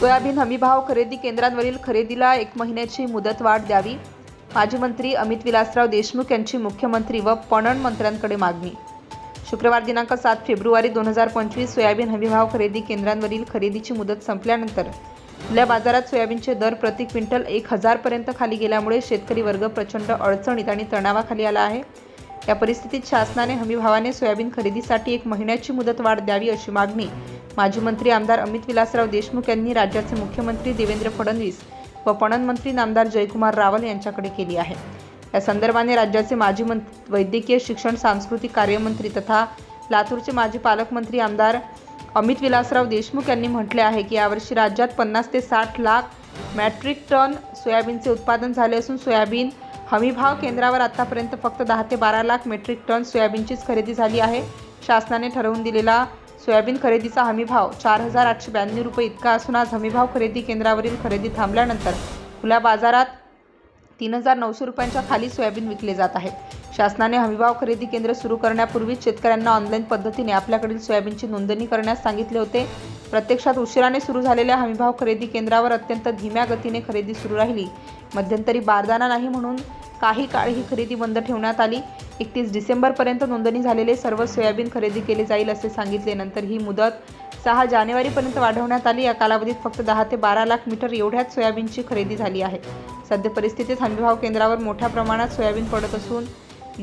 Soybean हमीभाव खरेदी केंद्रांवरील खरेदीला एक महिन्याची मुदतवाढ द्यावी माजी मंत्री अमित विलासराव देशमुख यांची मुख्यमंत्री व पणन मंत्र्यांकडे मागणी. शुक्रवार दिनांक सात फेब्रुवारी दोन हजार पंचवीस सोयाबीन हमीभाव खरेदी केंद्रांवरील खरेदीची मुदत संपल्यानंतर खुल्या बाजारात सोयाबीनचे दर प्रति क्विंटल एक हजारपर्यंत खाली गेल्यामुळे शेतकरी वर्ग प्रचंड अडचणीत आणि तणावाखाली आला आहे. या परिस्थितीत शासनाने हमीभावाने सोयाबीन खरेदीसाठी एक महिन्याची मुदतवाढ द्यावी अशी मागणी माजी मंत्री आमदार अमित विलासराव देशमुख यांनी राज्याचे मुख्यमंत्री देवेंद्र फडणवीस व पणन मंत्री नामदार जयकुमार रावल यांच्याकडे केली आहे. या संदर्भाने राज्याचे माजी मंत्री वैद्यकीय शिक्षण सांस्कृतिक कार्यमंत्री तथा लातूरचे माजी पालकमंत्री आमदार अमित विलासराव देशमुख यांनी म्हटले आहे की यावर्षी राज्यात पन्नास ते साठ लाख मॅट्रिक टन सोयाबीनचे उत्पादन झाले असून सोयाबीन हमीभाव केंद्रावर आतापर्यंत फक्त दहा ते बारा लाख मेट्रिक टन सोयाबीनचीच खरेदी झाली आहे. शासनाने ठरवून दिलेला सोयाबीन खरेदीचा हमीभाव चार हजार आठशे ब्याण्णव रुपये इतका असून आज हमीभाव खरेदी केंद्रावरील खरेदी थांबल्यानंतर खुल्या बाजारात तीन हजार नऊशे रुपयांच्या खाली सोयाबीन विकले जात आहे. शासनाने हमीभाव खरेदी केंद्र सुरू करण्यापूर्वीच शेतकऱ्यांना ऑनलाईन पद्धतीने आपल्याकडील सोयाबीनची नोंदणी करण्यास सांगितले होते. प्रत्यक्षात उशिराने सुरू झालेल्या हमीभाव खरेदी केंद्रावर अत्यंत धीम्या गतीने खरेदी सुरू राहिली. मध्यंतरी बारदाना नाही म्हणून काही काळ ही खरेदी बंद ठेवण्यात आली. एकतीस डिसेंबरपर्यंत नोंदणी झालेले सर्व सोयाबीन खरेदी केले जाईल असे सांगितले नंतर ही मुदत सहा जानेवारीपर्यंत वाढवण्यात आली. या कालावधीत फक्त दहा ते बारा लाख मीटर एवढ्याच सोयाबीनची खरेदी झाली आहे. सध्या परिस्थितीत हमीभाव केंद्रावर मोठ्या प्रमाणात सोयाबीन पडत असून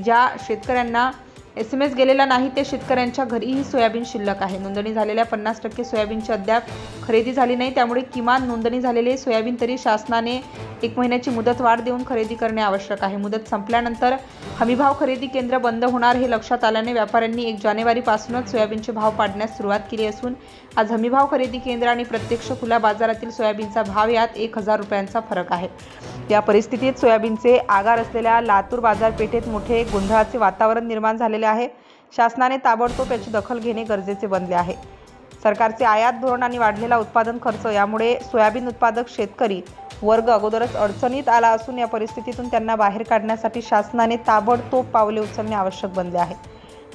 ज्या शेतकऱ्यांना एस एम एस गेलेला नाही ते शेतकऱ्यांच्या घरीही सोयाबीन शिल्लक आहे. नोंदणी झालेल्या पन्नास टक्के सोयाबीनची अद्याप खरेदी झाली नाही. त्यामुळे किमान नोंदणी झालेले सोयाबीन तरी शासनाने एक महिन्याची मुदत वाढ देऊन खरेदी करणे आवश्यक आहे. मुदत संपल्यानंतर हमीभाव खरेदी केंद्र बंद होणार हे लक्षात आल्याने व्यापाऱ्यांनी एक जानेवारीपासूनच सोयाबीनचे भाव पाडण्यास सुरुवात केली असून आज हमीभाव खरेदी केंद्र आणि प्रत्यक्ष खुल्या बाजारातील सोयाबीनचा भाव यात एक हजार रुपयांचा फरक आहे. या परिस्थितीत सोयाबीनचे आगार असलेल्या लातूर बाजारपेठेत मोठे गोंधळाचे वातावरण निर्माण झालेले आहे. शासनाने ताबडतोब याची दखल घेणे गरजेचे बनले आहे. सरकारचे आयात धोरण आणि वाढलेला उत्पादन खर्च यामुळे सोयाबीन उत्पादक शेतकरी वर्ग अगोदरच अडचणीत आला असून या परिस्थितीतून त्यांना बाहेर काढण्यासाठी शासनाने ताबडतोब पावले उचलणे आवश्यक बनले आहे.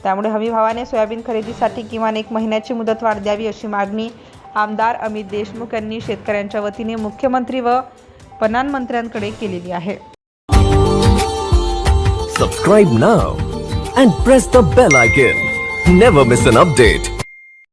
त्यामुळे हमीभावाने सोयाबीन खरेदीसाठी किमान एक महिन्याची मुदतवाढ द्यावी अशी मागणी आमदार अमित देशमुख यांनी शेतकऱ्यांच्या वतीने मुख्यमंत्री व प्रधानमंत्र्यांकडे केलेली आहे. Subscribe now and press the bell icon never miss an update